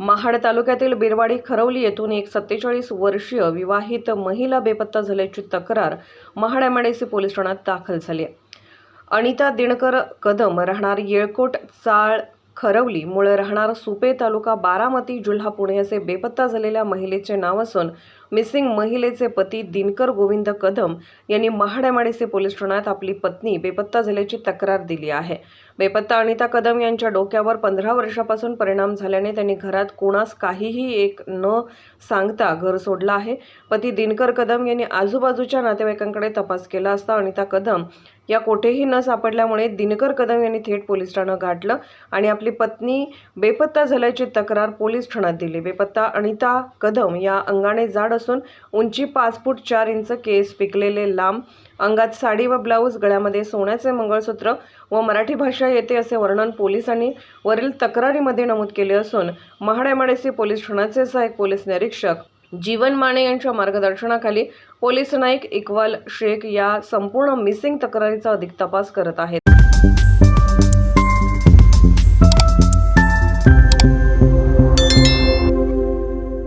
महाड तालुक्यातील बिरवाडी खरवली येथून एक सत्तेचाळीस वर्षीय विवाहित महिला बेपत्ता झाल्याची तक्रार महाड एमआयडीसी पोलीस ठाण्यात दाखल झाली आहे. अनिता दिनकर कदम राहणार येळकोट चाळ खरवली. मूळ राहणार सुपे तालुका बारामती जिल्हा पुणे असे बेपत्ता झालेल्या महिलेचे नाव असून मिसिंग महिलेचे पती दिनकर गोविंद कदम यांनी महाड पोलीस ठाण्यात आपली पत्नी बेपत्ता झाल्याची तक्रार दिली आहे. बेपत्ता अनिता कदम यांच्या डोक्यावर पंधरा वर्षापासून परिणाम झाल्याने त्यांनी घरात कोणास काहीही एक न सांगता घर सोडलं आहे. पती दिनकर कदम यांनी आजूबाजूच्या नातेवाईकांकडे तपास केला असता अनिता कदम या कोठेही न सापडल्यामुळे दिनकर कदम यांनी थेट पोलीस ठाणं गाठलं आणि आपली पत्नी बेपत्ता झाल्याची तक्रार पोलीस ठाण्यात दिली. बेपत्ता अनिता कदम या अंगाने जाड असून उंची पाच फूट चार इंच केस पिकलेले लांब अंगात साडी व ब्लाऊज गळ्यामध्ये सोन्याचे मंगळसूत्र व मराठी भाषा येते असे वर्णन पोलिसांनी वरील तक्रारीमध्ये नमूद केले असून महाड्यामाडेसी पोलीस ठाण्याचे सहाय्यक पोलीस निरीक्षक जीवन माने यांच्या मार्गदर्शनाखाली पोलीस नाईक इक्बाल शेख या संपूर्ण मिसिंग तक्रारीचा अधिक तपास करत आहेत.